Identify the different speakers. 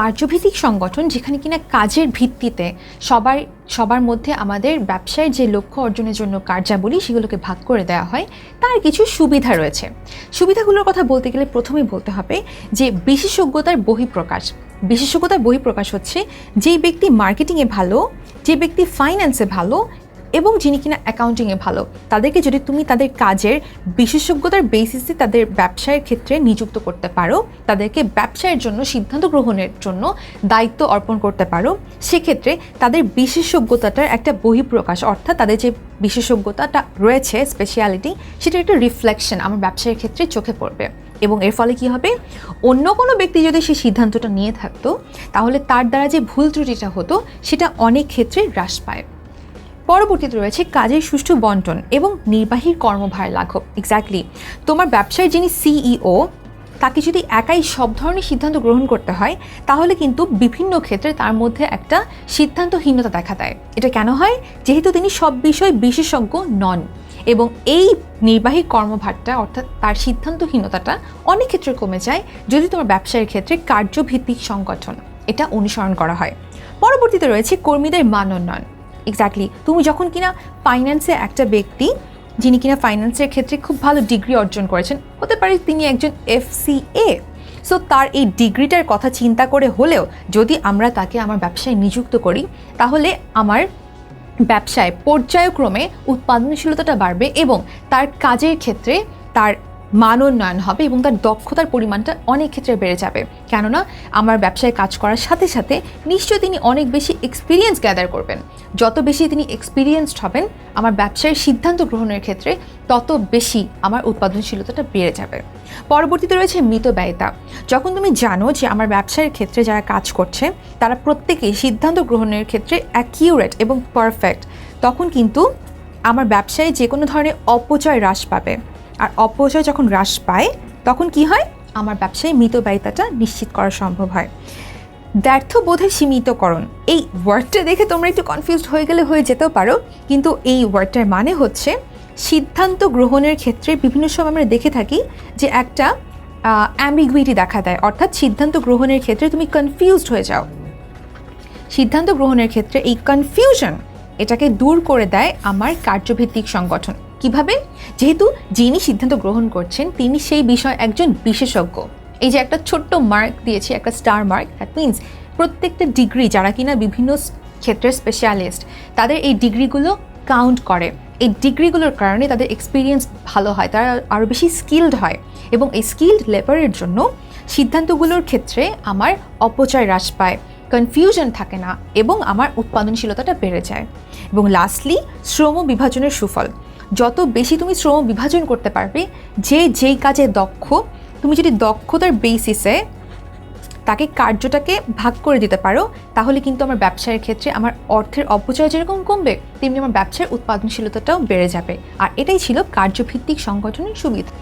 Speaker 1: কার্যভিত্তিক সংগঠন যেখানে কিনা কাজের ভিত্তিতে সবার সবার মধ্যে আমাদের ব্যবসায় যে লক্ষ্য অর্জনের জন্য কার্যাবলী সেগুলোকে ভাগ করে দেওয়া হয়, তার কিছু সুবিধা রয়েছে। সুবিধাগুলোর কথা বলতে গেলে প্রথমেই বলতে হবে যে বিশেষজ্ঞতার বহিঃপ্রকাশ। বিশেষজ্ঞতার বহিঃপ্রকাশ হচ্ছে যেই ব্যক্তি মার্কেটিংয়ে ভালো, যে ব্যক্তি ফাইন্যান্সে ভালো এবং যিনি কিনা অ্যাকাউন্টিংয়ে ভালো, তাদেরকে যদি তুমি তাদের কাজের বিশেষজ্ঞতার বেসিসে তাদের ব্যবসায়ের ক্ষেত্রে নিযুক্ত করতে পারো, তাদেরকে ব্যবসায়ের জন্য, সিদ্ধান্ত গ্রহণের জন্য দায়িত্ব অর্পণ করতে পারো, সেক্ষেত্রে তাদের বিশেষজ্ঞতাটার একটা বহিঃপ্রকাশ, অর্থাৎ তাদের যে বিশেষজ্ঞতাটা রয়েছে স্পেশালিটি সেটার একটা রিফ্লেকশন আমার ব্যবসায়ের ক্ষেত্রে চোখে পড়বে। এবং এর ফলে কি হবে? অন্য কোনো ব্যক্তি যদি সেই সিদ্ধান্তটা নিয়ে থাকতো, তাহলে তার দ্বারা যে ভুল ত্রুটিটা হতো, সেটা অনেক ক্ষেত্রে হ্রাস পায়। পরবর্তীতে রয়েছে কাজের সুষ্ঠু বন্টন এবং নির্বাহীর কর্মভার লাঘব। এক্স্যাক্টলি তোমার ব্যবসায় যিনি সিইও তাকে যদি একাই সব ধরনের সিদ্ধান্ত গ্রহণ করতে হয়, তাহলে কিন্তু বিভিন্ন ক্ষেত্রে তার মধ্যে একটা সিদ্ধান্তহীনতা দেখা দেয়। এটা কেন হয়? যেহেতু তিনি সব বিষয় বিশেষজ্ঞ নন এবং এই নির্বাহী কর্মভারটা অর্থাৎ তার সিদ্ধান্তহীনতাটা অনেক ক্ষেত্রে কমে যায় যদি তোমার ব্যবসায়ের ক্ষেত্রে কার্যভিত্তিক সংগঠন এটা অনুসরণ করা হয়। পরবর্তীতে রয়েছে কর্মীদের মান উন্নয়ন। এক্স্যাক্টলি তুমি যখন কিনা ফাইন্যান্সে একটা ব্যক্তি, যিনি কিনা ফাইন্যান্সের ক্ষেত্রে খুব ভালো ডিগ্রি অর্জন করেছেন, হতে পারে তিনি একজন এফসিএ সো তার এই ডিগ্রিটার কথা চিন্তা করে হলেও যদি আমরা তাকে আমার ব্যবসায় নিযুক্ত করি, তাহলে আমার ব্যবসায় পর্যায়ক্রমে উৎপাদনশীলতাটা বাড়বে এবং তার কাজের ক্ষেত্রে তার মানোন্নয়ন হবে এবং তার দক্ষতার পরিমাণটা অনেক ক্ষেত্রে বেড়ে যাবে। কেননা, আমার ব্যবসায় কাজ করার সাথে সাথে নিশ্চয়ই তিনি অনেক বেশি এক্সপিরিয়েন্স গ্যাদার করবেন। যত বেশি তিনি এক্সপিরিয়েন্সড হবেন আমার ব্যবসায়ের সিদ্ধান্ত গ্রহণের ক্ষেত্রে, তত বেশি আমার উৎপাদনশীলতাটা বেড়ে যাবে। পরবর্তীতে রয়েছে মৃত ব্যয়তা। যখন তুমি জানো যে আমার ব্যবসায়ের ক্ষেত্রে যারা কাজ করছে, তারা প্রত্যেকেই সিদ্ধান্ত গ্রহণের ক্ষেত্রে অ্যাকিউরেট এবং পারফেক্ট তখন কিন্তু আমার ব্যবসায় যে কোনো ধরনের অপচয় হ্রাস পাবে। আর অপচয় যখন হ্রাস পায়, তখন কি হয়? আমার ব্যবসায় মৃত ব্যয়িতাটা নিশ্চিত করা সম্ভব হয়। দ্ব্যর্থবোধের সীমিতকরণ। এই ওয়ার্ডটা দেখে তোমরা একটু কনফিউজড হয়ে গেলে হয়ে যেতেও পারো। কিন্তু এই ওয়ার্ডটার মানে হচ্ছে, সিদ্ধান্ত গ্রহণের ক্ষেত্রে বিভিন্ন সময় আমরা দেখে থাকি যে একটা অ্যাম্বিগুইটি দেখা দেয়। অর্থাৎ সিদ্ধান্ত গ্রহণের ক্ষেত্রে তুমি কনফিউজড হয়ে যাও। সিদ্ধান্ত গ্রহণের ক্ষেত্রে এই কনফিউশন এটাকে দূর করে দেয় আমার কার্যভিত্তিক সংগঠন। কীভাবে? যেহেতু যিনি সিদ্ধান্ত গ্রহণ করছেন, তিনি সেই বিষয় একজন বিশেষজ্ঞ। এই যে একটা ছোট্ট মার্ক দিয়েছি, একটা স্টার মার্ক দ্যাট মিনস প্রত্যেকটা ডিগ্রি যারা কিনা বিভিন্ন ক্ষেত্রের স্পেশালিস্ট তাদের এই ডিগ্রিগুলো কাউন্ট করে। এই ডিগ্রিগুলোর কারণে তাদের এক্সপিরিয়েন্স ভালো হয়, তারা আরও বেশি স্কিল্ড হয়। এবং এই স্কিল্ড লেবারের জন্য সিদ্ধান্তগুলোর ক্ষেত্রে আমার অপচয় হ্রাস পায় কনফিউশন থাকে না, এবং আমার উৎপাদনশীলতাটা বেড়ে যায়। এবং লাস্টলি শ্রম বিভাজনের সুফল। যত বেশি তুমি শ্রম বিভাজন করতে পারবে, যে যেই কাজে দক্ষ, তুমি যদি দক্ষতার বেসিসে তাকে কার্যটাকে ভাগ করে দিতে পারো, তাহলে কিন্তু আমার ব্যবসার ক্ষেত্রে আমার অর্থের অপচয় যেরকম কমবে, তেমনি আমার ব্যবসার উৎপাদনশীলতাটাও বেড়ে যাবে। আর এটাই ছিল কার্যভিত্তিক সংগঠনের সুবিধা।